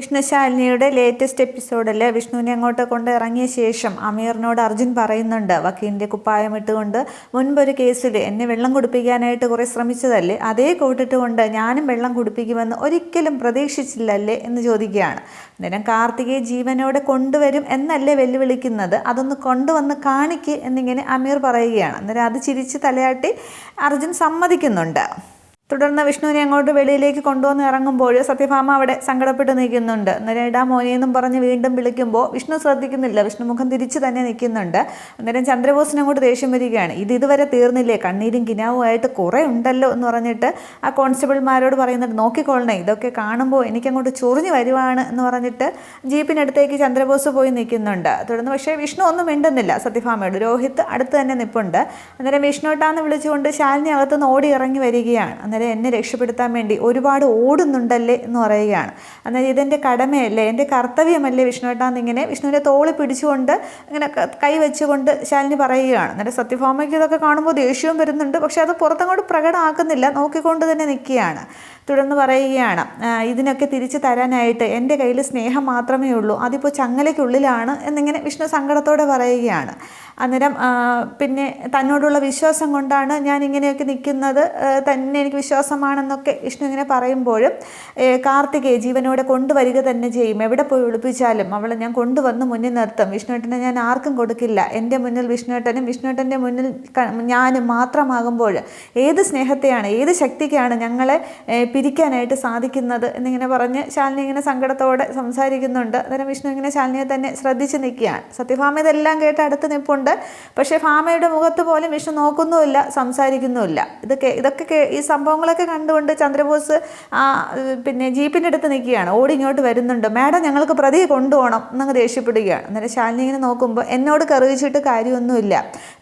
വിഷ്ണുശാലിനിയുടെ latest എപ്പിസോഡിൽ വിഷ്ണുവിനെ അങ്ങോട്ട് കൊണ്ട് ഇറങ്ങിയ ശേഷം അമീറിനോട് അർജുൻ പറയുന്നുണ്ട് വക്കീലിന്റെ കുപ്പായം ഇട്ടുകൊണ്ട് മുൻപൊരു കേസിൽ എന്നെ വെള്ളം കുടിപ്പിക്കാനായിട്ട് കുറേ ശ്രമിച്ചതല്ലേ? അതേ കൂട്ടിട്ടുകൊണ്ട് ഞാനും വെള്ളം കുടിപ്പിക്കുമെന്ന് ഒരിക്കലും പ്രതീക്ഷിച്ചില്ലല്ലേ? എന്ന് ചോദിക്കുകയാണ്. അന്നേരം കാർത്തികയെ ജീവനോടെ കൊണ്ടുവരും എന്നല്ലേ വെല്ലുവിളിക്കുന്നത്? അതൊന്ന് കൊണ്ടുവന്ന് കാണിക്ക് എന്നിങ്ങനെ അമീർ പറയുകയാണ്. അന്നേരം അത് ചിരിച്ച് തലയാട്ടി അർജുൻ സമ്മതിക്കുന്നുണ്ട്. തുടർന്ന് വിഷ്ണുവിനെ അങ്ങോട്ട് വെളിയിലേക്ക് കൊണ്ടുവന്ന് ഇറങ്ങുമ്പോൾ സത്യഭാമ അവിടെ സങ്കടപ്പെട്ട് നിൽക്കുന്നുണ്ട്. അന്നേരം ഇടാ മോനെയെന്നും പറഞ്ഞ് വീണ്ടും വിളിക്കുമ്പോൾ വിഷ്ണു ശ്രദ്ധിക്കുന്നില്ല. വിഷ്ണു മുഖം തിരിച്ച് തന്നെ നിൽക്കുന്നുണ്ട്. അന്നേരം ചന്ദ്രബോസിന് അങ്ങോട്ട് ദേഷ്യം വരികയാണ്. ഇത് ഇതുവരെ തീർന്നില്ലേ? കണ്ണീരും കിനാവുമായിട്ട് കുറേ ഉണ്ടല്ലോ എന്ന് പറഞ്ഞിട്ട് ആ കോൺസ്റ്റബിൾമാരോട് പറയുന്നുണ്ട് നോക്കിക്കൊള്ളണേ ഇതൊക്കെ കാണുമ്പോൾ എനിക്കങ്ങോട്ട് ചൊറിഞ്ഞു വരുവാണ് എന്ന് പറഞ്ഞിട്ട് ജീപ്പിനടുത്തേക്ക് ചന്ദ്രബോസ് പോയി നിൽക്കുന്നുണ്ട്. തുടർന്ന് പക്ഷേ വിഷ്ണു ഒന്നും മിണ്ടുന്നില്ല. സത്യഭാമയോട് രോഹിത് അടുത്ത് തന്നെ നിൽപ്പുണ്ട് അന്നേരം വിഷ്ണുട്ടാന്ന് വിളിച്ചുകൊണ്ട് ശാലിനി അകത്തുനിന്ന് ഓടി ഇറങ്ങി വരികയാണ്. അന്നേരം എന്നെ രക്ഷപ്പെടുത്താൻ വേണ്ടി ഒരുപാട് ഓടുന്നുണ്ടല്ലേ എന്ന് പറയുകയാണ്. അന്നേരം ഇതെന്റെ കടമയല്ലേ? എന്റെ കർത്തവ്യമല്ലേ വിഷ്ണുവേട്ടാന്ന് ഇങ്ങനെ വിഷ്ണുവിന്റെ തോളി പിടിച്ചുകൊണ്ട് ഇങ്ങനെ കൈ വെച്ചുകൊണ്ട് ശാലിനി പറയുകയാണ്. അന്നേരം സത്യഭാമയ്ക്ക് ഇതൊക്കെ കാണുമ്പോൾ ദേഷ്യവും വരുന്നുണ്ട്. പക്ഷേ അത് പുറത്തങ്ങോട്ട് പ്രകടമാക്കുന്നില്ല. നോക്കിക്കൊണ്ട് തന്നെ നിൽക്കുകയാണ്. തുടർന്ന് പറയുകയാണ് ഇതിനൊക്കെ തിരിച്ചു തരാനായിട്ട് എന്റെ കയ്യിൽ സ്നേഹം മാത്രമേ ഉള്ളൂ. അതിപ്പോൾ ചങ്ങലയ്ക്കുള്ളിലാണ് എന്നിങ്ങനെ വിഷ്ണു സങ്കടത്തോടെ പറയുകയാണ്. അന്നേരം പിന്നെ തന്നോടുള്ള വിശ്വാസം കൊണ്ടാണ് ഞാൻ ഇങ്ങനെയൊക്കെ നിൽക്കുന്നത് തന്നെ എനിക്ക് വിശ്വാസമാണെന്നൊക്കെ വിഷ്ണു ഇങ്ങനെ പറയുമ്പോഴും കാർത്തികയെ ജീവനോടെ കൊണ്ടുവരിക തന്നെ ചെയ്യും. എവിടെ പോയി ഒളിപ്പിച്ചാലും അവളെ ഞാൻ കൊണ്ടുവന്ന് മുന്നിൽ നിർത്തും. വിഷ്ണുവേട്ടനെ ഞാൻ ആർക്കും കൊടുക്കില്ല. എന്റെ മുന്നിൽ വിഷ്ണുവേട്ടനും വിഷ്ണുവേട്ടന്റെ മുന്നിൽ ഞാനും മാത്രമാകുമ്പോൾ ഏത് സ്നേഹത്തെയാണ് ഏത് ശക്തിക്കാണ് ഞങ്ങളെ പിരിക്കാനായിട്ട് സാധിക്കുന്നത് എന്നിങ്ങനെ പറഞ്ഞ് ശാലിനി ഇങ്ങനെ സങ്കടത്തോടെ സംസാരിക്കുന്നുണ്ട്. അന്നേരം വിഷ്ണു ഇങ്ങനെ ശാലിനിയെ തന്നെ ശ്രദ്ധിച്ച് നിൽക്കുകയാണ്. സത്യഭാമ ഇതെല്ലാം കേട്ട് അടുത്ത് നിൽപ്പുണ്ട്. പക്ഷേ ഭാമയുടെ മുഖത്ത് പോലും വിഷ്ണു നോക്കുന്നുമില്ല സംസാരിക്കുന്നുമില്ല. ഇതൊക്കെ ഇതൊക്കെ ഈ ഈ സംഭവങ്ങളൊക്കെ കണ്ടുകൊണ്ട് ചന്ദ്രബോസ് ആ പിന്നെ ജീപ്പിന്റെ അടുത്ത് നിൽക്കുകയാണ്. ഓടി ഇങ്ങോട്ട് വരുന്നുണ്ട്. മാഡം ഞങ്ങൾക്ക് പ്രതിയെ കൊണ്ടുപോകണം എന്നങ്ങ് ദേഷ്യപ്പെടുകയാണ്. അന്നേരം ശാലിനി ഇങ്ങനെ നോക്കുമ്പോൾ എന്നോട് കറിയിച്ചിട്ട് കാര്യമൊന്നുമില്ല.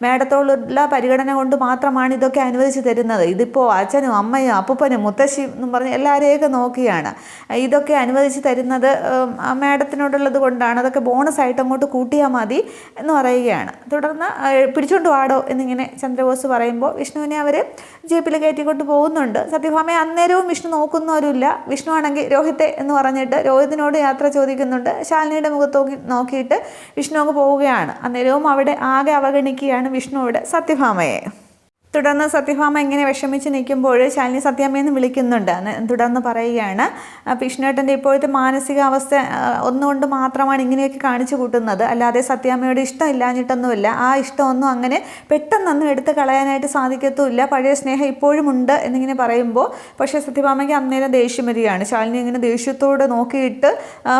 മാഡത്തോടുള്ള പരിഗണന കൊണ്ട് മാത്രമാണ് ഇതൊക്കെ അനുവദിച്ച് തരുന്നത്. ഇതിപ്പോൾ അച്ഛനും അമ്മയും അപ്പൂപ്പനും മുത്തശ്ശി എന്നും പറഞ്ഞ് എല്ലാവരെയൊക്കെ നോക്കിയാണ് ഇതൊക്കെ അനുവദിച്ച് തരുന്നത് മാഡത്തിനോടുള്ളത് കൊണ്ടാണ്. അതൊക്കെ ബോണസ് ആയിട്ട് അങ്ങോട്ട് കൂട്ടിയാൽ മതി എന്ന് പറയുകയാണ്. തുടർന്ന് പിടിച്ചുകൊണ്ട് വാടോ എന്നിങ്ങനെ ചന്ദ്രബോസ് പറയുമ്പോൾ വിഷ്ണുവിനെ അവർ ജീപ്പിൽ കയറ്റിക്കൊണ്ട് പോകുന്നുണ്ട്. സത്യഭാമയെ അന്നേരവും വിഷ്ണു നോക്കുന്നവരുമില്ല. വിഷ്ണു ആണെങ്കിൽ രോഹിത്തെ എന്ന് പറഞ്ഞിട്ട് രോഹിത്തിനോട് യാത്ര ചോദിക്കുന്നുണ്ട്. ശാലിനിയുടെ മുഖത്ത് നോക്കി നോക്കിയിട്ട് വിഷ്ണു അങ്ങ് പോവുകയാണ്. അന്നേരവും അവിടെ ആകെ അവഗണിക്കുകയാണ് വിഷ്ണുവിടെ സത്യഭാമയെ. തുടർന്ന് സത്യഭാമ എങ്ങനെ വിഷമിച്ച് നിൽക്കുമ്പോൾ ശാലിനി സത്യാമ്മയെന്ന് വിളിക്കുന്നുണ്ട്. തുടർന്ന് പറയുകയാണ് "ആ, വിഷ്ണുവേട്ടന്റെ ഇപ്പോഴത്തെ മാനസികാവസ്ഥ ഒന്നുകൊണ്ട് മാത്രമാണ് ഇങ്ങനെയൊക്കെ കാണിച്ചു കൂട്ടുന്നത്. അല്ലാതെ സത്യാമ്മയോട് ഇഷ്ടം ഇല്ലാഞ്ഞിട്ടൊന്നുമില്ല. ആ ഇഷ്ടമൊന്നും അങ്ങനെ പെട്ടെന്നൊന്നും എടുത്ത് കളയാനായിട്ട് സാധിക്കത്തുമില്ല. പഴയ സ്നേഹം ഇപ്പോഴും ഉണ്ട് എന്നിങ്ങനെ പറയുമ്പോൾ പക്ഷേ സത്യഭാമയ്ക്ക് അന്നേരം ദേഷ്യം വരികയാണ് ശാലിനി ഇങ്ങനെ ദേഷ്യത്തോടെ നോക്കിയിട്ട്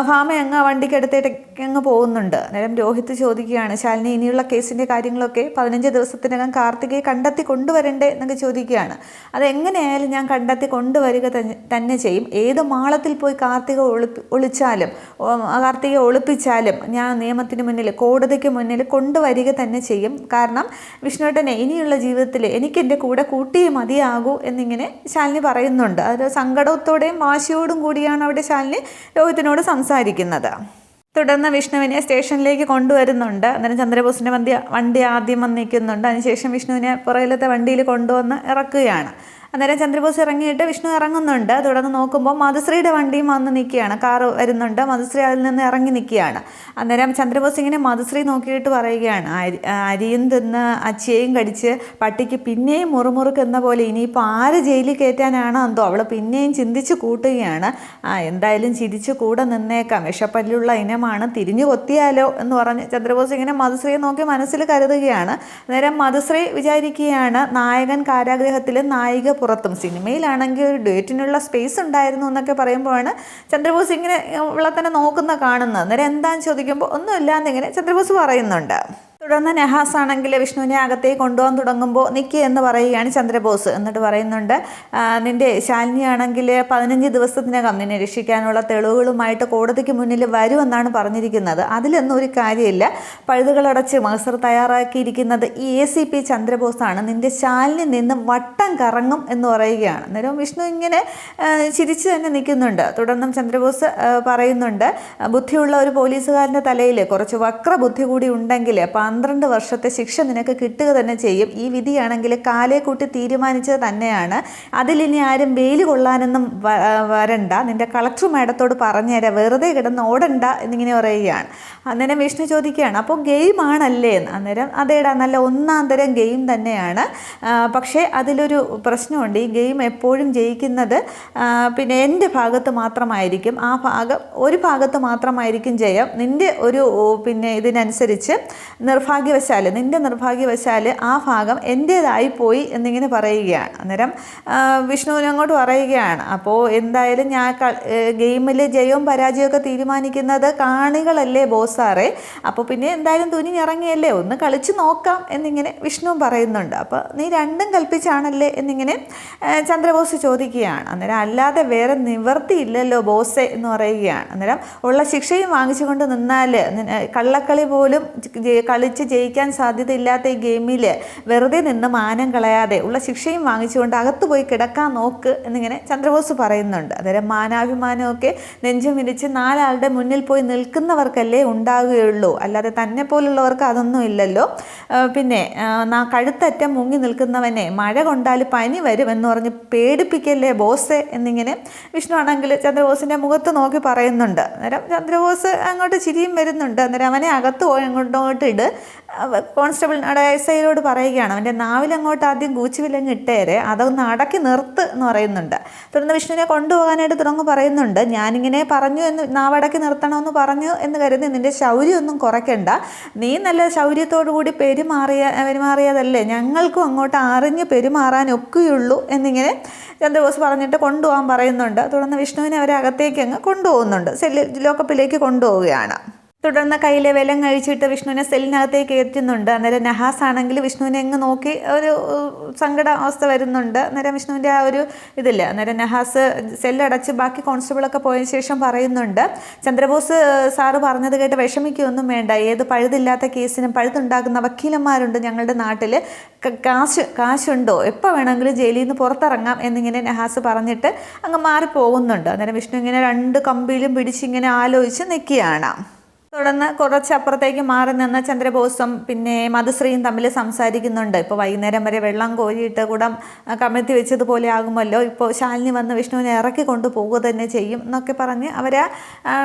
ഭാമ അങ്ങ് ആ വണ്ടിക്ക് അടുത്തേക്ക് അങ്ങ് പോകുന്നുണ്ട്. അന്നേരം രോഹിത് ചോദിക്കുകയാണ് ശാലിനി ഇനിയുള്ള കേസിന്റെ കാര്യങ്ങളൊക്കെ പതിനഞ്ച് ദിവസത്തിനകം കാർത്തികയെ കണ്ടെത്തി കൊണ്ടുവരണ്ടേ എന്നൊക്കെ ചോദിക്കുകയാണ്. അതെങ്ങനെയായാലും ഞാൻ കണ്ടെത്തി കൊണ്ടുവരിക തന്നെ- ചെയ്യും. ഏത് മാളത്തിൽ പോയി കാർത്തിക ഒളിപ്പി ഒളിച്ചാലും കാർത്തിക ഒളിപ്പിച്ചാലും ഞാൻ നിയമത്തിന് മുന്നിൽ കോടതിക്ക് മുന്നിൽ കൊണ്ടുവരിക തന്നെ ചെയ്യും. കാരണം വിഷ്ണുവേട്ടനെ ഇനിയുള്ള ജീവിതത്തിൽ എനിക്ക് എന്റെ കൂടെ കൂട്ടിയേ മതിയാകൂ എന്നിങ്ങനെ ശാലിനി പറയുന്നുണ്ട്. അതൊരു സങ്കടത്തോടെയും വാശിയോടും കൂടിയാണ് അവിടെ ശാലിനി രോഹിത്തിനോട് സംസാരിക്കുന്നത്. തുടർന്ന് വിഷ്ണുവിനെ സ്റ്റേഷനിലേക്ക് കൊണ്ടുവരുന്നുണ്ട്. അന്നേരം ചന്ദ്രബോസിന്റെ വണ്ടി വണ്ടി ആദ്യം വന്നിരിക്കുന്നുണ്ട്. അതിനുശേഷം വിഷ്ണുവിനെ പുറകിലത്തെ വണ്ടിയിൽ കൊണ്ടുവന്ന് ഇറക്കുകയാണ്. അന്നേരം ചന്ദ്രബോസ് ഇറങ്ങിയിട്ട് വിഷ്ണു ഇറങ്ങുന്നുണ്ട്. തുടർന്ന് നോക്കുമ്പോൾ മധുശ്രീയുടെ വണ്ടിയും വന്ന് നിൽക്കുകയാണ്. കാറ് വരുന്നുണ്ട്. മധുശ്രീ അതിൽ നിന്ന് ഇറങ്ങി നിൽക്കുകയാണ്. അന്നേരം ചന്ദ്രബോസ് ഇങ്ങനെ മധുശ്രീ നോക്കിയിട്ട് പറയുകയാണ്. "അരി- അരിയും തിന്ന് അച്ചിയയും കടിച്ച് പട്ടിക്ക് പിന്നെയും മുറുമുറുക്കെന്ന പോലെ ഇനിയിപ്പോൾ ആര് ജയിലിൽ കയറ്റാനാണോ എന്തോ അവൾ പിന്നെയും ചിന്തിച്ച് കൂട്ടുകയാണ്. ആ എന്തായാലും ചിരിച്ച് കൂടെ നിന്നേക്കാം. വിഷപ്പല്ലുള്ള ഇനമാണ് തിരിഞ്ഞു കൊത്തിയാലോ എന്ന് പറഞ്ഞ് ചന്ദ്രബോസ് ഇങ്ങനെ മധുശ്രീയെ നോക്കി മനസ്സിൽ കരുതുകയാണ്. അന്നേരം മധുശ്രീ വിചാരിക്കുകയാണ് നായകൻ കാരാഗ്രഹത്തിലും നായിക പുറത്തും. സിനിമയിലാണെങ്കിൽ ഒരു ഡേറ്റിനുള്ള സ്പേസ് ഉണ്ടായിരുന്നു എന്നൊക്കെ പറയുമ്പോഴാണ് ചന്ദ്രബോസ് ഇങ്ങനെ ഇവളെ തന്നെ നോക്കുന്ന കാണുന്നത്. അന്നേരം എന്താന്ന് ചോദിക്കുമ്പോൾ ഒന്നുമില്ല ഒന്നുമില്ലാന്നിങ്ങനെ ചന്ദ്രബോസ് പറയുന്നുണ്ട്. തുടർന്ന് നെഹാസ് ആണെങ്കിൽ വിഷ്ണുവിനെ അകത്തേക്ക് കൊണ്ടുപോകാൻ തുടങ്ങുമ്പോൾ നിക്കി എന്ന് പറയുകയാണ് ചന്ദ്രബോസ്. എന്നിട്ട് പറയുന്നുണ്ട് നിന്റെ നിന്റെ ശാലിനി ആണെങ്കിൽ പതിനഞ്ച് ദിവസത്തിനകം നിന്നെ രക്ഷിക്കാനുള്ള തെളിവുകളുമായിട്ട് കോടതിക്ക് മുന്നിൽ വരുമെന്നാണ് പറഞ്ഞിരിക്കുന്നത്. അതിലൊന്നും ഒരു കാര്യമില്ല. പഴുതുകളടച്ച് മഹസർ തയ്യാറാക്കിയിരിക്കുന്നത് ഈ എ സി പി ചന്ദ്രബോസാണ്. നിന്റെ ശാലിനി നിന്ന് വട്ടം കറങ്ങും എന്ന് പറയുകയാണ്. അന്നേരം വിഷ്ണു ഇങ്ങനെ ചിരിച്ചു തന്നെ നിൽക്കുന്നുണ്ട്. തുടർന്നും ചന്ദ്രബോസ് പറയുന്നുണ്ട് ബുദ്ധിയുള്ള ഒരു പോലീസുകാരന്റെ തലയിൽ കുറച്ച് വക്രബുദ്ധി കൂടി ഉണ്ടെങ്കിൽ പന്ത്രണ്ട് വർഷത്തെ ശിക്ഷ നിനക്ക് കിട്ടുക തന്നെ ചെയ്യും. ഈ വിധിയാണെങ്കിൽ കാലേ കൂട്ടി തീരുമാനിച്ചത് തന്നെയാണ്. അതിലിനി ആരും വെയിൽ കൊള്ളാനൊന്നും വരണ്ട. നിന്റെ കളക്ടർ മാഡത്തോട് പറഞ്ഞുതരാം വെറുതെ കിടന്ന് ഓടണ്ട എന്നിങ്ങനെ പറയുകയാണ്. അന്നേരം വിഷ്ണു ചോദിക്കുകയാണ് അപ്പോൾ ഗെയിം ആണല്ലേ? എന്ന്. അന്നേരം അതേടാ നല്ല ഒന്നാം തരം ഗെയിം തന്നെയാണ്. പക്ഷേ അതിലൊരു പ്രശ്നമുണ്ട്. ഈ ഗെയിം എപ്പോഴും ജയിക്കുന്നത് പിന്നെ എന്റെ ഭാഗത്ത് മാത്രമായിരിക്കും. ആ ഭാഗം ഒരു ഭാഗത്ത് മാത്രമായിരിക്കും ജയം. നിന്റെ ഒരു പിന്നെ ഇതിനനുസരിച്ച് നിർഭാഗ്യവശാൽ നിന്റെ നിർഭാഗ്യവശാൽ ആ ഭാഗം എന്റേതായി പോയി എന്നിങ്ങനെ പറയുകയാണ്. അന്നേരം വിഷ്ണുവിനെ അങ്ങോട്ട് പറയുകയാണ്. അപ്പോൾ എന്തായാലും ഞാൻ ഗെയിമിൽ ജയവും പരാജയമൊക്കെ തീരുമാനിക്കുന്നത് കാണികളല്ലേ ബോസാറെ? അപ്പോൾ പിന്നെ എന്തായാലും തുനിഞ്ഞിറങ്ങിയല്ലേ? ഒന്ന് കളിച്ച് നോക്കാം എന്നിങ്ങനെ വിഷ്ണു പറയുന്നുണ്ട്. അപ്പോൾ നീ രണ്ടും കൽപ്പിച്ചാണല്ലേ എന്നിങ്ങനെ ചന്ദ്രബോസ് ചോദിക്കുകയാണ്. അന്നേരം അല്ലാതെ വേറെ നിവർത്തിയില്ലല്ലോ ബോസെ എന്ന് പറയുകയാണ്. അന്നേരം ഉള്ള ശിക്ഷയും വാങ്ങിച്ചുകൊണ്ട് നിന്നാൽ കള്ളക്കളി പോലും ജെ- കളിച്ച് ജയിക്കാൻ സാധ്യതയില്ലാത്ത ഈ ഗെയിമിൽ വെറുതെ നിന്ന് മാനം കളയാതെ ഉള്ള ശിക്ഷയും വാങ്ങിച്ചുകൊണ്ട് അകത്ത് പോയി കിടക്കാൻ നോക്ക് എന്നിങ്ങനെ ചന്ദ്രബോസ് പറയുന്നുണ്ട്. അന്നേരം മാനാഭിമാനമൊക്കെ നെഞ്ചും വിരിച്ച് നാലാളുടെ മുന്നിൽ പോയി നിൽക്കുന്നവർക്കല്ലേ ഉണ്ടാകുകയുള്ളൂ. അല്ലാതെ തന്നെ പോലുള്ളവർക്ക് അതൊന്നും ഇല്ലല്ലോ. പിന്നെ കഴുത്തറ്റം മുങ്ങി നിൽക്കുന്നവനെ മഴ കൊണ്ടാൽ പനി എന്ന് പറഞ്ഞ് പേടിപ്പിക്കല്ലേ ബോസെ എന്നിങ്ങനെ വിഷ്ണു ആണെങ്കിൽ ചന്ദ്രബോസിന്റെ മുഖത്ത് നോക്കി പറയുന്നുണ്ട്. അന്നേരം ചന്ദ്രബോസ് അങ്ങോട്ട് ചിരിയും വരുന്നുണ്ട്. അന്നേരം അവനെ അകത്ത് പോയി അങ്ങോട്ടോട്ട് ഇട്. അവ- കോൺസ്റ്റബിൾ എസ് ഐയോട് പറയുകയാണ് അവന്റെ നാവിലങ്ങോട്ട് ആദ്യം കൂച്ചുവിലങ്ങ് ഇട്ടേരെ അതൊന്ന് അടക്കി നിർത്ത് എന്ന് പറയുന്നുണ്ട്. തുടർന്ന് വിഷ്ണുവിനെ കൊണ്ടുപോകാനായിട്ട് തുടങ്ങ് പറയുന്നുണ്ട് ഞാനിങ്ങനെ പറഞ്ഞു എന്ന് നാവടക്കി നിർത്തണമെന്ന് പറഞ്ഞു എന്ന് കരുതി നിന്റെ ശൗര്യമൊന്നും കുറയ്ക്കണ്ട. നീ നല്ല ശൗര്യത്തോടു കൂടി പെരുമാറിയ പെരുമാറിയതല്ലേ. ഞങ്ങൾക്കും അങ്ങോട്ട് അറിഞ്ഞ് പെരുമാറാൻ ഒക്കുകയുള്ളൂ എന്നിങ്ങനെ ചന്ദ്രബോസ് പറഞ്ഞിട്ട് കൊണ്ടുപോകാൻ പറയുന്നുണ്ട്. തുടർന്ന് വിഷ്ണുവിനെ അവരെ അകത്തേക്ക് അങ്ങ് കൊണ്ടുപോകുന്നുണ്ട്. സെല്ലിൽ ലോക്കപ്പിലേക്ക് കൊണ്ടുപോവുകയാണ്. തുടർന്ന് കയ്യിലെ വിലം കഴിച്ചിട്ട് വിഷ്ണുവിനെ സെല്ലിനകത്തേക്ക് കയറ്റുന്നുണ്ട് അന്നേരം നഹാസ് ആണെങ്കിൽ വിഷ്ണുവിനെ എങ്ങ് നോക്കി ഒരു സങ്കട അവസ്ഥ വരുന്നുണ്ട്. അന്നേരം വിഷ്ണുവിന്റെ ആ ഒരു ഇതില്ല. അന്നേരം നഹാസ് സെല്ലടച്ച് ബാക്കി കോൺസ്റ്റബിളൊക്കെ പോയ ശേഷം പറയുന്നുണ്ട് ചന്ദ്രബോസ് സാറ് പറഞ്ഞത് കേട്ട് വിഷമിക്കുകയൊന്നും വേണ്ട. ഏത് പഴുതില്ലാത്ത കേസിനും പഴുതുണ്ടാക്കുന്ന വക്കീലന്മാരുണ്ട് ഞങ്ങളുടെ നാട്ടിൽ കാശ് കാശുണ്ടോ? എപ്പോൾ വേണമെങ്കിലും ജയിലിൽ നിന്ന് പുറത്തിറങ്ങാം എന്നിങ്ങനെ നഹാസ് പറഞ്ഞിട്ട് അങ്ങ് മാറിപ്പോകുന്നുണ്ട്. അന്നേരം വിഷ്ണു ഇങ്ങനെ രണ്ട് കമ്പിയിലും പിടിച്ച് ഇങ്ങനെ ആലോചിച്ച് നിൽക്കുകയാണ്. തുടർന്ന് കുറച്ചപ്പുറത്തേക്ക് മാറി നിന്ന ചന്ദ്രബോസും പിന്നെ മധുശ്രീയും തമ്മിൽ സംസാരിക്കുന്നുണ്ട്. ഇപ്പോൾ വൈകുന്നേരം വരെ വെള്ളം കോരിയിട്ട് കൂടം കമഴ്ത്തി വെച്ചതുപോലെ ആകുമല്ലോ. ഇപ്പോൾ ശാലിനി വന്ന് വിഷ്ണുവിനെ ഇറക്കി കൊണ്ടുപോകുക തന്നെ ചെയ്യും എന്നൊക്കെ പറഞ്ഞ് അവർ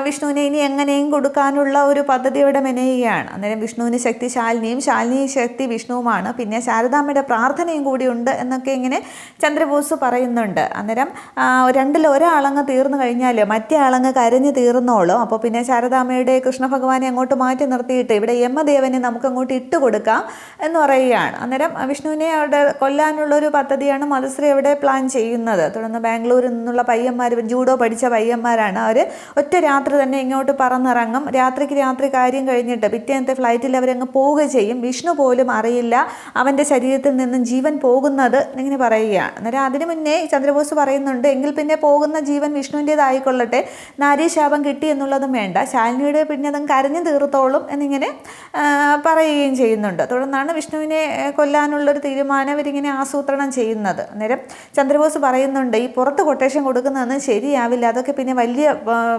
വിഷ്ണുവിനെ ഇനി എങ്ങനെയും കൊടുക്കാനുള്ള ഒരു പദ്ധതി ഇവിടെ മെനയുകയാണ്. അന്നേരം വിഷ്ണുവിന് ശക്തി ശാലിനിയും ശാലിനി ശക്തി വിഷ്ണുവുമാണ്. പിന്നെ ശാരദാമ്മയുടെ പ്രാർത്ഥനയും കൂടിയുണ്ട് എന്നൊക്കെ ഇങ്ങനെ ചന്ദ്രബോസ് പറയുന്നുണ്ട്. അന്നേരം രണ്ടിൽ ഒരാളങ്ങ് തീർന്നു കഴിഞ്ഞാൽ മറ്റേ ആളങ്ങ് കരഞ്ഞ് തീർന്നോളും. അപ്പോൾ പിന്നെ ശാരദാമ്മയുടെ കൃഷ്ണ ഭഗവാനെ അങ്ങോട്ട് മാറ്റി നിർത്തിയിട്ട് ഇവിടെ യമദേവനെ നമുക്ക് അങ്ങോട്ട് ഇട്ട് കൊടുക്കാം എന്ന് പറയുകയാണ്. അന്നേരം വിഷ്ണുവിനെ അവിടെ കൊല്ലാനുള്ള ഒരു പദ്ധതിയാണ് മധുശ്രീ അവിടെ പ്ലാൻ ചെയ്യുന്നത്. തുടർന്ന് ബാംഗ്ലൂരിൽ നിന്നുള്ള പയ്യന്മാർ ജൂഡോ പഠിച്ച പയ്യന്മാരാണ്. അവർ ഒറ്റ രാത്രി തന്നെ ഇങ്ങോട്ട് പറന്നിറങ്ങും. രാത്രിക്ക് രാത്രി കാര്യം കഴിഞ്ഞിട്ട് പിറ്റേന്നത്തെ ഫ്ലൈറ്റിൽ അവരങ്ങ് പോവുക ചെയ്യും. വിഷ്ണു പോലും അറിയില്ല അവന്റെ ശരീരത്തിൽ നിന്നും ജീവൻ പോകുന്നത് ഇങ്ങനെ പറയുകയാണ്. അന്നേരം അതിനു മുന്നേ ചന്ദ്രബോസ് പറയുന്നുണ്ട് എങ്കിൽ പിന്നെ പോകുന്ന ജീവൻ വിഷ്ണുവിന്റേതായിക്കൊള്ളട്ടെ നാരീശാപം കിട്ടി എന്നുള്ളതും വേണ്ട. ശാലിനിയുടെ പിന്നെ കരഞ്ഞു തീർത്തോളും എന്നിങ്ങനെ പറയുകയും ചെയ്യുന്നുണ്ട്. തുടർന്നാണ് വിഷ്ണുവിനെ കൊല്ലാനുള്ളൊരു തീരുമാനം ഇവരിങ്ങനെ ആസൂത്രണം ചെയ്യുന്നത്. അന്നേരം ചന്ദ്രബോസ് പറയുന്നുണ്ട് ഈ പുറത്ത് കൊട്ടേഷൻ കൊടുക്കുന്നതൊന്നും ശരിയാവില്ല. അതൊക്കെ പിന്നെ വലിയ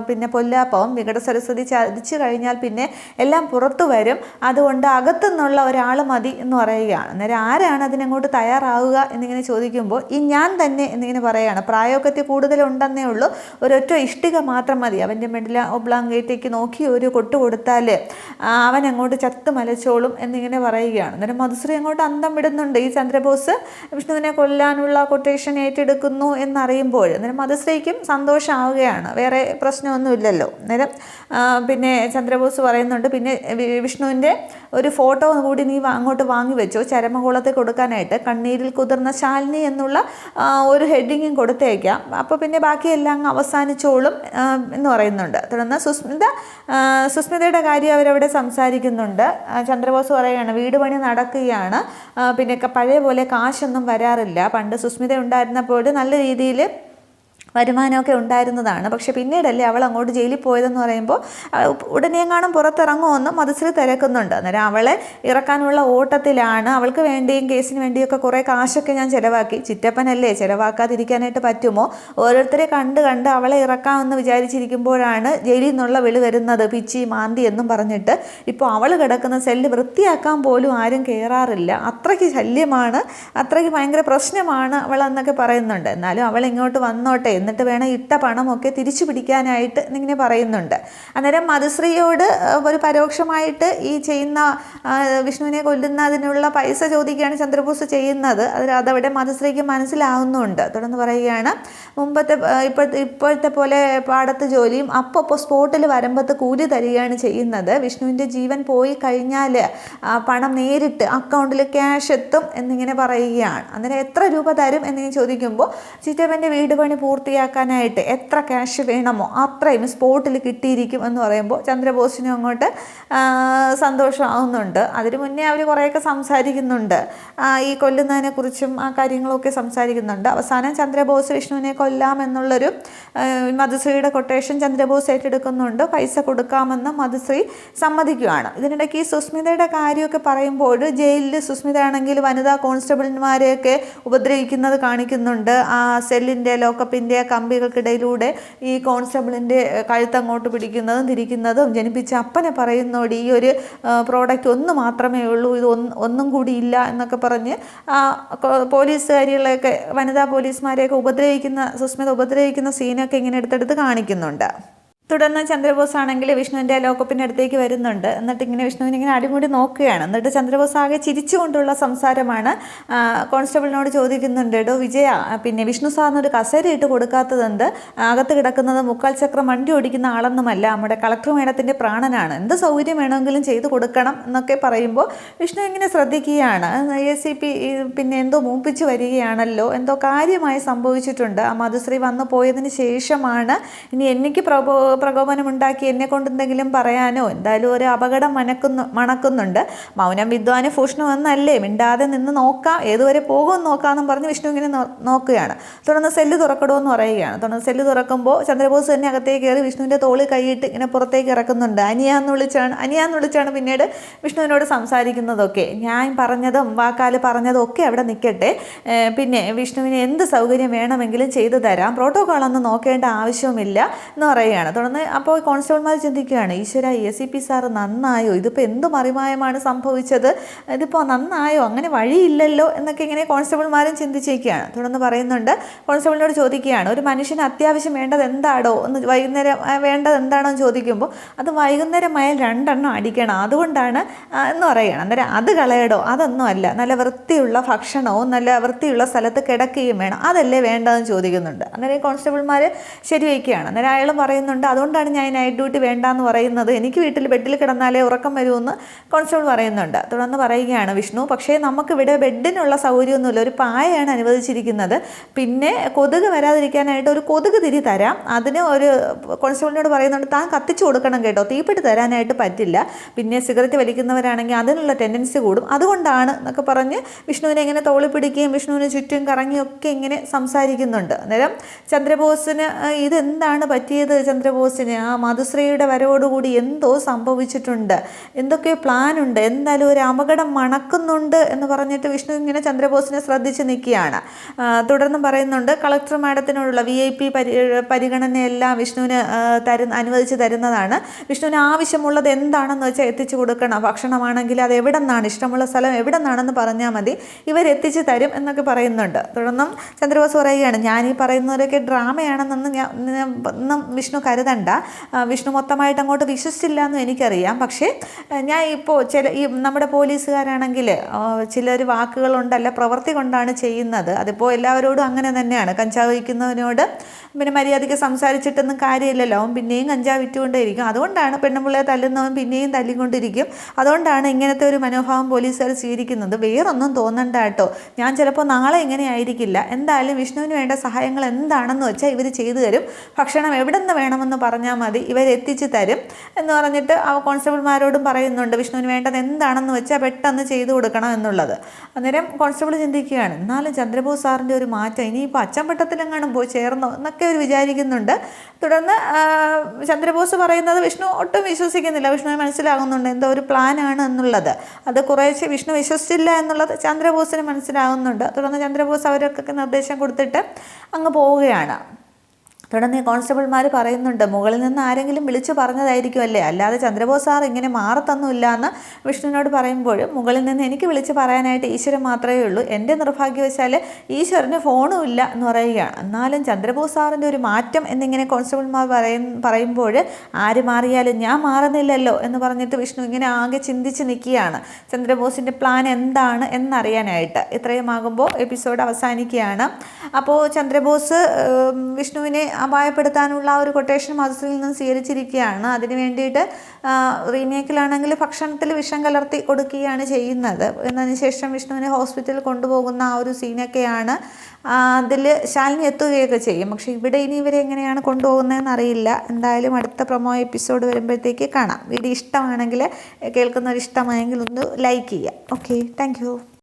പിന്നെ പൊല്ലാപ്പവും. വികട സരസ്വതി ചതിച്ചു കഴിഞ്ഞാൽ പിന്നെ എല്ലാം പുറത്തു വരും. അതുകൊണ്ട് അകത്തുനിന്നുള്ള ഒരാൾ മതി എന്ന് പറയുകയാണ്. അന്നേരം ആരാണ് അതിനങ്ങോട്ട് തയ്യാറാവുക എന്നിങ്ങനെ ചോദിക്കുമ്പോൾ ഈ ഞാൻ തന്നെ എന്നിങ്ങനെ പറയുകയാണ്. പ്രായോഗത്തിൽ കൂടുതലുണ്ടെന്നേ ഉള്ളൂ. ഒരൊറ്റ ഇഷ്ടിക മാത്രം മതി. അവന്റെ മെഡില ഒബ്ലാങ്കേറ്റേക്ക് നോക്കി ഒരു കൊട്ട് കൊടുത്താൽ അവൻ അങ്ങോട്ട് ചത്ത് മലച്ചോളും എന്നിങ്ങനെ പറയുകയാണ്. അന്നേരം മധുശ്രീ അങ്ങോട്ട് അന്തം വിടുന്നുണ്ട്. ഈ ചന്ദ്രബോസ് വിഷ്ണുവിനെ കൊല്ലാനുള്ള കൊട്ടേഷൻ ഏറ്റെടുക്കുന്നു എന്നറിയുമ്പോൾ അന്നേരം മധുശ്രീക്കും സന്തോഷമാവുകയാണ്. വേറെ പ്രശ്നമൊന്നുമില്ലല്ലോ. അന്നേരം പിന്നെ ചന്ദ്രബോസ് പറയുന്നുണ്ട്. പിന്നെ വിഷ്ണുവിന്റെ ഒരു ഫോട്ടോ കൂടി നീ അങ്ങോട്ട് വാങ്ങി വെച്ചോ. ചരമകോളത്തിൽ കൊടുക്കാനായിട്ട് കണ്ണീരിൽ കുതിർന്ന ശാലിനി എന്നുള്ള ഒരു ഹെഡിങ്ങും കൊടുത്തേക്കാം. അപ്പോൾ പിന്നെ ബാക്കിയെല്ലാം അങ്ങ് അവസാനിച്ചോളും എന്ന് പറയുന്നുണ്ട്. തുടർന്ന് സുസ്മിത സുസ്മിതയുടെ കാര്യം അവരവിടെ സംസാരിക്കുന്നുണ്ട്. ചന്ദ്രബോസ് പറയുകയാണ് വീട് പണി നടക്കുകയാണ്. പിന്നെ പഴയ പോലെ കാശൊന്നും വരാറില്ല. പണ്ട് സുസ്മിത ഉണ്ടായിരുന്നപ്പോൾ നല്ല രീതിയിൽ വരുമാനമൊക്കെ ഉണ്ടായിരുന്നതാണ്. പക്ഷെ പിന്നീടല്ലേ അവൾ അങ്ങോട്ട് ജയിലിൽ പോയതെന്ന് പറയുമ്പോൾ ഉടനെയെങ്ങാനും പുറത്തിറങ്ങുമെന്ന് മധുശ്രീ തിരക്കുന്നുണ്ട്. അന്നേരം അവളെ ഇറക്കാനുള്ള ഓട്ടത്തിലാണ്. അവൾക്ക് വേണ്ടിയും കേസിന് വേണ്ടിയൊക്കെ കുറേ കാശൊക്കെ ഞാൻ ചിലവാക്കി. ചിറ്റപ്പനല്ലേ ചിലവാക്കാതിരിക്കാനായിട്ട് പറ്റുമോ? ഓരോരുത്തരെ കണ്ട് കണ്ട് അവളെ ഇറക്കാമെന്ന് വിചാരിച്ചിരിക്കുമ്പോഴാണ് ജയിലിൽ നിന്നുള്ള വിളി വരുന്നത്. പിച്ചി മാന്തി എന്നും പറഞ്ഞിട്ട് ഇപ്പോൾ അവൾ കിടക്കുന്ന സെല്ല് വൃത്തിയാക്കാൻ പോലും ആരും കയറാറില്ല അത്രയ്ക്ക് ശല്യമാണ് അത്രയ്ക്ക് ഭയങ്കര പ്രശ്നമാണ് അവൾ എന്നൊക്കെ പറയുന്നുണ്ട്. എന്നാലും അവൾ ഇങ്ങോട്ട് വന്നോട്ടെ എന്നിട്ട് വേണം ഇട്ട പണമൊക്കെ തിരിച്ചു പിടിക്കാനായിട്ട് എന്നിങ്ങനെ പറയുന്നുണ്ട്. അന്നേരം മധുശ്രീയോട് ഒരു പരോക്ഷമായിട്ട് ഈ ചെയ്യുന്ന വിഷ്ണുവിനെ കൊല്ലുന്നതിനുള്ള പൈസ ചോദിക്കുകയാണ് ചന്ദ്രബോസ് ചെയ്യുന്നത്. അതിൽ അതവിടെ മധുശ്രീക്ക് മനസ്സിലാവുന്നുണ്ട്. തുടർന്ന് പറയുകയാണ് മുമ്പത്തെ ഇപ്പോഴത്തെ ഇപ്പോഴത്തെ പോലെ പാടത്ത് ജോലിയും അപ്പോൾ സ്പോട്ടിൽ വരുമ്പത്ത് കൂലി തരികയാണ് ചെയ്യുന്നത്. വിഷ്ണുവിന്റെ ജീവൻ പോയി കഴിഞ്ഞാൽ പണം നേരിട്ട് അക്കൗണ്ടിൽ ക്യാഷ് എത്തും എന്നിങ്ങനെ പറയുകയാണ്. അന്നേരം എത്ര രൂപ തരും എന്നിങ്ങനെ ചോദിക്കുമ്പോൾ ചിറ്റപ്പന്റെ വീട് പണി പൂർത്തിയാക്കാനായിട്ട് എത്ര ക്യാഷ് വേണമോ അത്രയും സ്പോട്ടിൽ കിട്ടിയിരിക്കും എന്ന് പറയുമ്പോൾ ചന്ദ്രബോസിനും അങ്ങോട്ട് സന്തോഷമാവുന്നുണ്ട്. അതിന് മുന്നേ അവർ കുറേയൊക്കെ സംസാരിക്കുന്നുണ്ട്. ഈ കൊല്ലുന്നതിനെക്കുറിച്ചും ആ കാര്യങ്ങളൊക്കെ സംസാരിക്കുന്നുണ്ട്. അവസാനം ചന്ദ്രബോസ് വിഷ്ണുവിനെ കൊല്ലാം എന്നുള്ളൊരു മധുശ്രീയുടെ കൊട്ടേഷൻ ചന്ദ്രബോസ് ഏറ്റെടുക്കുന്നുണ്ട്. പൈസ കൊടുക്കാമെന്ന് മധുശ്രീ സമ്മതിക്കുകയാണ്. ഇതിനിടയ്ക്ക് ഈ സുസ്മിതയുടെ കാര്യമൊക്കെ പറയുമ്പോൾ ജയിലിൽ സുസ്മിത ആണെങ്കിൽ വനിതാ കോൺസ്റ്റബിൾമാരെയൊക്കെ ഉപദ്രവിക്കുന്നത് കാണിക്കുന്നുണ്ട്. ആ സെല്ലിന്റെ ലോക്കപ്പിന്റെ കമ്പികൾക്കിടയിലൂടെ ഈ കോൺസ്റ്റബിളിന്റെ കഴുത്തങ്ങോട്ട് പിടിക്കുന്നതും തിരിക്കുന്നതും ജനിപ്പിച്ച അപ്പനെ പറയുന്നോട് ഈ ഒരു പ്രോഡക്റ്റ് ഒന്ന് മാത്രമേ ഉള്ളൂ ഇത് ഒന്നും കൂടി ഇല്ല എന്നൊക്കെ പറഞ്ഞ് പോലീസുകാരികളെയൊക്കെ വനിതാ പോലീസുമാരെയൊക്കെ ഉപദ്രവിക്കുന്ന സുസ്മിത ഉപദ്രവിക്കുന്ന സീനൊക്കെ ഇങ്ങനെ എടുത്തെടുത്ത് കാണിക്കുന്നുണ്ട്. തുടർന്ന് ചന്ദ്രബോസ് ആണെങ്കിൽ വിഷ്ണുവിന്റെ ലോക്കപ്പിന്റെ അടുത്തേക്ക് വരുന്നുണ്ട്. എന്നിട്ട് ഇങ്ങനെ വിഷ്ണുവിനെ ഇങ്ങനെ അടിമുടി നോക്കുകയാണ്. എന്നിട്ട് ചന്ദ്രബോസ് ആകെ ചിരിച്ചുകൊണ്ടുള്ള സംസാരമാണ് കോൺസ്റ്റബിളിനോട് ചോദിക്കുന്നുണ്ട് എടോ വിജയ പിന്നെ വിഷ്ണു സാറിനൊരു കസേര ഇട്ട് കൊടുക്കാത്തതെന്ത്? അകത്ത് കിടക്കുന്നത് മുക്കാൽ ചക്രം വണ്ടി ഓടിക്കുന്ന ആളൊന്നുമല്ല നമ്മുടെ കളക്ടർ മേഡത്തിന്റെ പ്രാണനാണ്. എന്ത് സൗകര്യം വേണമെങ്കിലും ചെയ്തു കൊടുക്കണം എന്നൊക്കെ പറയുമ്പോൾ വിഷ്ണു ഇങ്ങനെ ശ്രദ്ധിക്കുകയാണ്. എ സി പി പിന്നെ എന്തോ മൂപ്പിച്ച് വരികയാണല്ലോ എന്തോ കാര്യമായി സംഭവിച്ചിട്ടുണ്ട്. ആ മധുശ്രീ വന്നു പോയതിന് ശേഷമാണ് ഇനി എനിക്ക് പ്രബോ പ്രകോപനമുണ്ടാക്കി എന്നെ കൊണ്ടെന്തെങ്കിലും പറയാനോ? എന്തായാലും ഒരു അപകടം മനക്കുന്നു മണക്കുന്നുണ്ട്. മൗനം വിദ്വാന് ഭൂഷണം എന്നല്ലേ? മിണ്ടാതെ നിന്ന് നോക്കാം. ഏതുവരെ പോകുമെന്ന് നോക്കാമെന്നും പറഞ്ഞ് വിഷ്ണു ഇങ്ങനെ നോക്കുകയാണ്. തുടർന്ന് സെല്ല് തുറക്കണമെന്ന് പറയുകയാണ്. തുടർന്ന് സെല്ല് തുറക്കുമ്പോൾ ചന്ദ്രബോസ് തന്നെ അകത്തേക്ക് കയറി വിഷ്ണുവിന്റെ തോളിൽ കൈയിട്ട് ഇങ്ങനെ പുറത്തേക്ക് ഇറക്കുന്നുണ്ട്. അനിയാന്ന് വിളിച്ചാണ് അനിയാന്ന് വിളിച്ചാണ് പിന്നീട് വിഷ്ണുവിനോട് സംസാരിക്കുന്നതൊക്കെ. ഞാൻ പറഞ്ഞതും വാക്കാൽ പറഞ്ഞതും ഒക്കെ അവിടെ നിൽക്കട്ടെ പിന്നെ വിഷ്ണുവിന് എന്ത് സൗകര്യം വേണമെങ്കിലും ചെയ്തു തരാം. പ്രോട്ടോകോളൊന്നും നോക്കേണ്ട ആവശ്യവുമില്ല എന്ന് പറയുകയാണ്. തുടർന്ന് അപ്പോൾ കോൺസ്റ്റബിൾമാർ ചിന്തിക്കുകയാണ് ഈശ്വര എ സി പി സാറ് നന്നായോ? ഇതിപ്പോൾ എന്ത് മറിമായമാണ് സംഭവിച്ചത്? ഇതിപ്പോൾ നന്നായോ? അങ്ങനെ വഴിയില്ലല്ലോ എന്നൊക്കെ ഇങ്ങനെ കോൺസ്റ്റബിൾമാരും ചിന്തിച്ചിരിക്കുകയാണ്. തുടർന്ന് പറയുന്നുണ്ട് കോൺസ്റ്റബിളിനോട് ചോദിക്കുകയാണ് ഒരു മനുഷ്യന് അത്യാവശ്യം വേണ്ടത് എന്താണോ എന്ന് വൈകുന്നേരം വേണ്ടത് എന്താണോ എന്ന് ചോദിക്കുമ്പോൾ അത് വൈകുന്നേരമായാൽ രണ്ടെണ്ണം അടിക്കണം. അതുകൊണ്ടാണ് എന്ന് പറയുകയാണ്. അന്നേരം അത് കളയടോ? അതൊന്നും അല്ല. നല്ല വൃത്തിയുള്ള ഭക്ഷണവും നല്ല വൃത്തിയുള്ള സ്ഥലത്ത് കിടക്കുകയും വേണം. അതല്ലേ വേണ്ടതെന്ന് ചോദിക്കുന്നുണ്ട്. അന്നേരം കോൺസ്റ്റബിൾമാർ ശരിവയ്ക്കുകയാണ് അന്നേരം അയാളും പറയുന്നുണ്ട് അതുകൊണ്ടാണ് ഞാൻ നൈറ്റ് ഡ്യൂട്ടി വേണ്ടാന്ന് പറയുന്നത്. എനിക്ക് വീട്ടിൽ ബെഡിൽ കിടന്നാലേ ഉറക്കം വരുമെന്ന് കോൺസ്റ്റബിൾ പറയുന്നുണ്ട്. തുടർന്ന് പറയുകയാണ് വിഷ്ണു പക്ഷേ നമുക്ക് ഇവിടെ ബെഡിനുള്ള സൗകര്യമൊന്നുമില്ല. ഒരു പായയാണ് അനുവദിച്ചിരിക്കുന്നത്. പിന്നെ കൊതുക് വരാതിരിക്കാനായിട്ട് ഒരു കൊതുക് തിരി തരാം. അതിന് ഒരു കോൺസ്റ്റബിളിനോട് പറയുന്നുണ്ട് താൻ കത്തിച്ചു കൊടുക്കണം കേട്ടോ. തീപ്പെട്ട് തരാനായിട്ട് പറ്റില്ല. പിന്നെ സിഗരറ്റ് വലിക്കുന്നവരാണെങ്കിൽ അതിനുള്ള ടെൻഡൻസി കൂടും. അതുകൊണ്ടാണ് എന്നൊക്കെ പറഞ്ഞ് വിഷ്ണുവിനെ ഇങ്ങനെ തോളി പിടിക്കുകയും വിഷ്ണുവിന് ചുറ്റും കറങ്ങിയൊക്കെ ഇങ്ങനെ സംസാരിക്കുന്നുണ്ട്. അന്നേരം ചന്ദ്രബോസിന് ഇതെന്താണ് പറ്റിയത് ചന്ദ്രബോസിന് ആ മധുശ്രീയുടെ വരവോടുകൂടി എന്തോ സംഭവിച്ചിട്ടുണ്ട്. എന്തൊക്കെ പ്ലാൻ ഉണ്ട് എന്തായാലും ഒരു അപകടം മണക്കുന്നുണ്ട് എന്ന് പറഞ്ഞിട്ട് വിഷ്ണു ഇങ്ങനെ ചന്ദ്രബോസിനെ ശ്രദ്ധിച്ച് നിൽക്കുകയാണ്. തുടർന്ന് പറയുന്നുണ്ട് കളക്ടർ മാഡത്തിനോടുള്ള വി ഐ പി പരി പരിഗണനയെല്ലാം വിഷ്ണുവിന് തരുന്ന അനുവദിച്ച് തരുന്നതാണ്. വിഷ്ണുവിന് ആവശ്യമുള്ളത് എന്താണെന്ന് വെച്ചാൽ എത്തിച്ചു കൊടുക്കണം. ഭക്ഷണമാണെങ്കിൽ അത് എവിടെ നിന്നാണ് ഇഷ്ടമുള്ള സ്ഥലം എവിടെ നിന്നാണെന്ന് പറഞ്ഞാൽ മതി ഇവരെത്തിച്ച് തരും എന്നൊക്കെ പറയുന്നുണ്ട്. തുടർന്നും ചന്ദ്രബോസ് പറയുകയാണ് ഞാൻ ഈ പറയുന്നവരൊക്കെ ഡ്രാമയാണെന്നൊന്നും ഞാൻ വിഷ്ണു കരുതണ്ട വിഷ്ണു മൊത്തമായിട്ട് അങ്ങോട്ട് വിശ്വസിച്ചില്ല എന്നും എനിക്കറിയാം. പക്ഷേ ഞാൻ ഇപ്പോൾ ചില ഈ നമ്മുടെ പോലീസുകാരാണെങ്കിൽ ചിലർ വാക്കുകളുണ്ടല്ല പ്രവൃത്തി കൊണ്ടാണ് ചെയ്യുന്നത്. അതിപ്പോൾ എല്ലാവരോടും അങ്ങനെ തന്നെയാണ്. കഞ്ചാവ് വയ്ക്കുന്നവനോട് പിന്നെ മര്യാദയ്ക്ക് സംസാരിച്ചിട്ടൊന്നും കാര്യമില്ലല്ലോ. അവൻ പിന്നെയും കഞ്ചാവ് വിറ്റുകൊണ്ടേയിരിക്കും. അതുകൊണ്ടാണ് പെണ്ണുപിള്ളയെ തല്ലുന്നവൻ പിന്നെയും തല്ലിക്കൊണ്ടിരിക്കും. അതുകൊണ്ടാണ് ഇങ്ങനത്തെ ഒരു മനോഭാവം പോലീസുകാർ സ്വീകരിക്കുന്നത്. വേറൊന്നും തോന്നണ്ട കേട്ടോ. ഞാൻ ചിലപ്പോൾ നാളെ ഇങ്ങനെ ആയിരിക്കില്ല. എന്തായാലും വിഷ്ണുവിന് വേണ്ട സഹായങ്ങൾ എന്താണെന്ന് വെച്ചാൽ ഇവർ ചെയ്തു തരും. ഭക്ഷണം എവിടെ നിന്ന് വേണമെന്ന് പറഞ്ഞാൽ മതി ഇവരെത്തിച്ച് തരും എന്ന് പറഞ്ഞിട്ട് ആ കോൺസ്റ്റബിൾമാരോടും പറയുന്നുണ്ട് വിഷ്ണുവിന് വേണ്ടത് എന്താണെന്ന് വെച്ചാൽ പെട്ടെന്ന് ചെയ്തു കൊടുക്കണം എന്നുള്ളത്. അന്നേരം കോൺസ്റ്റബിൾ ചിന്തിക്കുകയാണ് എന്നാലും ചന്ദ്രബോസ് സാറിന്റെ ഒരു മാറ്റം ഇനിയിപ്പോൾ അച്ചംപട്ടത്തിലെങ്ങാനും പോയി ചേർന്നോ? എന്നൊക്കെ അവർ വിചാരിക്കുന്നുണ്ട്. തുടർന്ന് ചന്ദ്രബോസ് പറയുന്നത് വിഷ്ണു ഒട്ടും വിശ്വസിക്കുന്നില്ല വിഷ്ണുവിന് മനസ്സിലാകുന്നുണ്ട് എന്തോ ഒരു പ്ലാനാണ് എന്നുള്ളത്. അത് കുറേശ്ശെ വിഷ്ണു വിശ്വസിച്ചില്ല എന്നുള്ളത് ചന്ദ്രബോസിന് മനസ്സിലാകുന്നുണ്ട്. തുടർന്ന് ചന്ദ്രബോസ് അവരൊക്കെ നിർദ്ദേശം കൊടുത്തിട്ട് അങ്ങ് പോവുകയാണ്. തുടർന്ന് കോൺസ്റ്റബിൾമാർ പറയുന്നുണ്ട് മുകളിൽ നിന്ന് ആരെങ്കിലും വിളിച്ചു പറഞ്ഞതായിരിക്കും അല്ലേ? അല്ലാതെ ചന്ദ്രബോസ് സാർ ഇങ്ങനെ മാറത്തൊന്നുമില്ല എന്ന് വിഷ്ണുവിനോട് പറയുമ്പോൾ മുകളിൽ നിന്ന് എനിക്ക് വിളിച്ച് പറയാനായിട്ട് ഈശ്വരൻ മാത്രമേ ഉള്ളൂ. എന്റെ നിർഭാഗ്യവശാൽ ഈശ്വരന് ഫോണും ഇല്ല എന്ന് പറയുകയാണ്. എന്നാലും ചന്ദ്രബോസ് സാറിന്റെ ഒരു മാറ്റം എന്നിങ്ങനെ കോൺസ്റ്റബിൾമാർ പറയും പറയുമ്പോൾ ആര് മാറിയാലും ഞാൻ മാറുന്നില്ലല്ലോ എന്ന് പറഞ്ഞിട്ട് വിഷ്ണു ഇങ്ങനെ ആകെ ചിന്തിച്ച് നിൽക്കുകയാണ്. ചന്ദ്രബോസിന്റെ പ്ലാൻ എന്താണ് എന്നറിയാനായിട്ട് ഇത്രയും ആകുമ്പോൾ എപ്പിസോഡ് അവസാനിക്കുകയാണ്. അപ്പോൾ ചന്ദ്രബോസ് വിഷ്ണുവിനെ അപായപ്പെടുത്താനുള്ള ഒരു കൊട്ടേഷൻ മധുസിൽ നിന്നും സ്വീകരിച്ചിരിക്കുകയാണ്. അതിന് വേണ്ടിയിട്ട് റീമേക്കിലാണെങ്കിൽ ഭക്ഷണത്തിൽ വിഷം കലർത്തി കൊടുക്കുകയാണ് ചെയ്യുന്നത്. എന്നതിന് ശേഷം വിഷ്ണുവിനെ ഹോസ്പിറ്റലിൽ കൊണ്ടുപോകുന്ന ആ ഒരു സീനൊക്കെയാണ് അതിൽ ശാലിനി എത്തുകയൊക്കെ ചെയ്യും. പക്ഷെ ഇവിടെ ഇനി ഇവരെ എങ്ങനെയാണ് കൊണ്ടുപോകുന്നതെന്ന് അറിയില്ല. എന്തായാലും അടുത്ത പ്രൊമോ എപ്പിസോഡ് വരുമ്പോഴത്തേക്ക് കാണാം. വീഡിയോ ഇഷ്ടമാണെങ്കിൽ കേൾക്കുന്നവർ ഇഷ്ടമായെങ്കിൽ ഒന്ന് ലൈക്ക് ചെയ്യുക. Okay thank